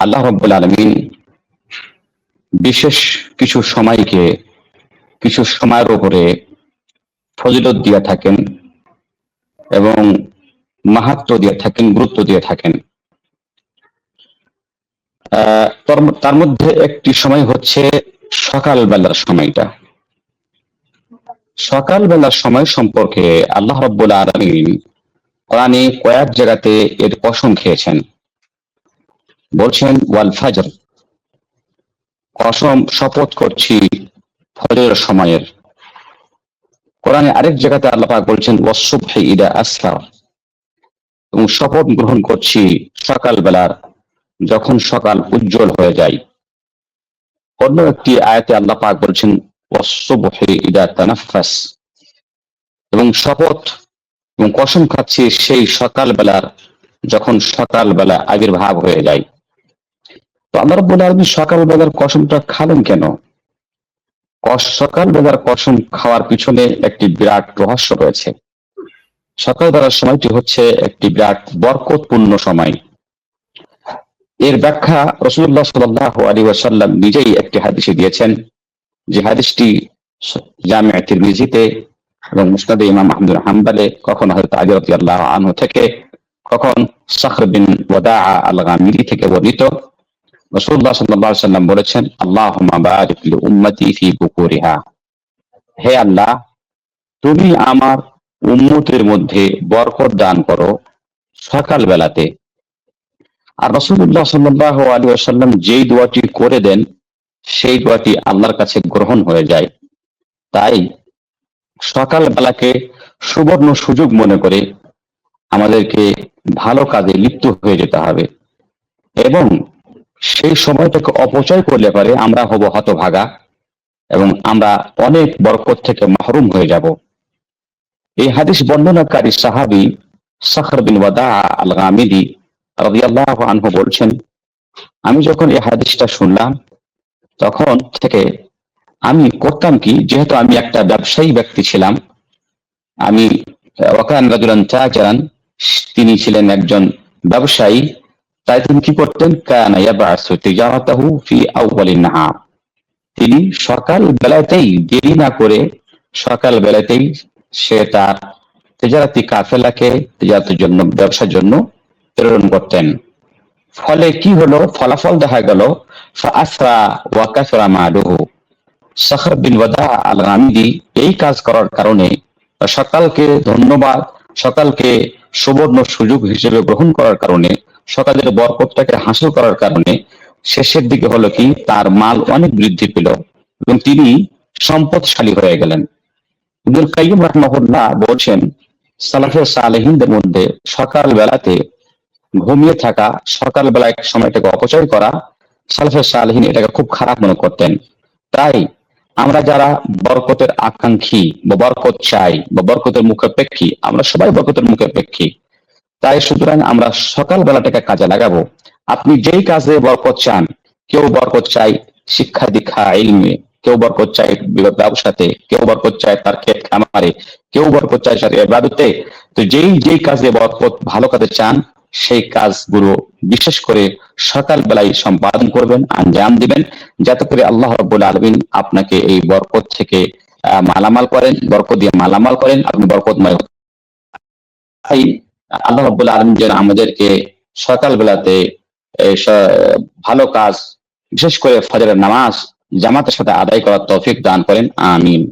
আল্লাহ রব্বুল আলমিন বিশেষ কিছু সময়কে, কিছু সময়ের উপরে ফজিলত দিয়ে থাকেন এবং মাহাত্ম দিয়ে থাকেন, গুরুত্ব দিয়ে থাকেন। তার- মধ্যে একটি সময় হচ্ছে সকালবেলার সময়টা। সকালবেলার সময় সম্পর্কে আল্লাহ রব্বুল আলমিন কয়েক জায়গাতে এর কসম খেয়েছেন। বলছেন, ওয়াল ফাজর। কসম শপথ করছি ফজরের সময়ের। কোরআনে আরেক জায়গাতে আল্লাহ পাক বলছেন ওয়াসুবহি ইদা আসফার এবং শপথ গ্রহণ করছি সকালবেলার, যখন সকাল উজ্জ্বল হয়ে যায়। অন্য একটি আয়াতে আল্লাহ পাক বলছেন ওয়াসুবহি ইদা তানাফাস এবং শপথ এবং কসম খাচ্ছি সেই সকালবেলার, যখন সকালবেলা আবির্ভাব হয়ে যায়। তো আল্লাহ রব্বুল আলমী সকালবেলার কসমটা খালেন কেন? কস- সকালবেলার কসম খাওয়ার পিছনে একটি বিরাট রহস্য রয়েছে। সকাল সকালবেলার সময়টি হচ্ছে একটি বিরাট বরকতপূর্ণ সময়। এর ব্যাখ্যা রসুল্লাহ সাল্লাহ আলী ওয়াসাল্লাম নিজেই একটি হাদিসে দিয়েছেন। যে হাদিসটি জামিয়া তিরমিজিতে এবং মুসনাদে ইমাম আহমদুল হাম্বালে, কখন হয়তো আলী আল্লাহ আনহু থেকে, কখন সাখর বিন ওয়াদা আল গামিরি থেকে বর্ণিত। রসুল্লাহ সাল্লাহ সাল্লাম বলেছেন আল্লাহ উম্মতি ফি বুকুরিহা হে আল্লাহ, তুমি আমার উম্মতের মধ্যে বরকত দান করো সকাল বেলাতে আর রসুল্লাহ সাল্লাহ আলী আসাল্লাম যেই দোয়াটি করে দেন, সেই দোয়াটি আল্লাহর কাছে গ্রহণ হয়ে যায়। তাই সকাল বেলাকে সুবর্ণ সুযোগ মনে করে আমাদেরকে ভালো কাজে লিপ্ত হয়ে যেতে হবে। এবং সেই সময়টাকে অপচয় করলে পারে আমরা হব হতভাগা এবং আমরা অনেক বরকত থেকে মাহরুম হয়ে যাব। এই হাদিস বর্ণনাকারী সাহাবি সাখর বিন ওয়াদা আল গামিদি রাদিয়াল্লাহু আনহু বলছেন, আমি যখন এই হাদিসটা শুনলাম, তখন থেকে আমি করতাম কি, যেহেতু আমি একটা ব্যবসায়ী ব্যক্তি ছিলাম, আমি ওয়াকান রাজুলান চাচারান তিনি ছিলেন একজন ব্যবসায়ী তাই তিনি কি করতেন? কানা ইয়াবাসু তিজারাতাহু ফি আউয়ালিন নাহার। তিনি সকাল বেলাতেই দেরি না করে সকাল বেলাতেই সে তার তেজারাতি কাফেলাকে তেজারাতের জন্য, ব্যবসার জন্য প্রেরণ করতেন। ফলে কি হলো? ফলাফল দেখা গেল আসরা ওয়া কাসরা মালুহু। সখর বিন ওয়াদা আল গামিদি এই কাজ করার কারণে সকালকে ধন্যবাদ, সকালকে সুবর্ণ সুযোগ হিসেবে গ্রহণ করার কারণে সকালের বরকতটাকে হাসিল করার কারণে শেষের দিকে হলো কি, তার মাল অনেক বৃদ্ধি পেল এবং তিনি সম্পদশালী হয়ে গেলেন। কাইয়ুম রাহমাহুল্লাহ বলছেন, সালাফে সালেহিনদের মধ্যে সকাল বেলাতে ঘুমিয়ে থাকা সকাল বেলায় সময়টাকে অপচয় করা, সালাফে সালেহিন এটাকে খুব খারাপ মনে করতেন। তাই আমরা যারা বরকতের আকাঙ্ক্ষী বা বরকত চাই বা বরকতের মুখে প্রেক্ষী আমরা সবাই বরকতের মুখে প্রেক্ষী তাই সুতরাং আমরা সকাল বেলাটাকে কাজে লাগাবো। আপনি যেই কাজে বরকত চান, কেউ বরকত চাই শিক্ষা দীক্ষা, ইলমে, কেউ বরকত চায় ব্যবসাতে, কেউ বরকত চায় তার ক্ষেত খামারে, কেউ বরকত চায় তার ইবাদতে। তো যেই যেই কাজে বরকত, ভালো কাজে চান, সেই কাজগুলো বিশেষ করে সকাল বেলায় সম্পাদন করবেন, আঞ্জাম দিবেন, যাতে করে আল্লাহ রব্বুল আলমিন আপনাকে এই বরকত থেকে মালামাল করেন, বরকত দিয়ে মালামাল করেন। আপনি বরকতময় আল্লাহ রব্বুল আলম যেন আমাদেরকে সকাল বেলাতে ভালো কাজ, বিশেষ করে ফজরের নামাজ জামাতের সাথে আদায় করার তৌফিক দান করেন, আমিন।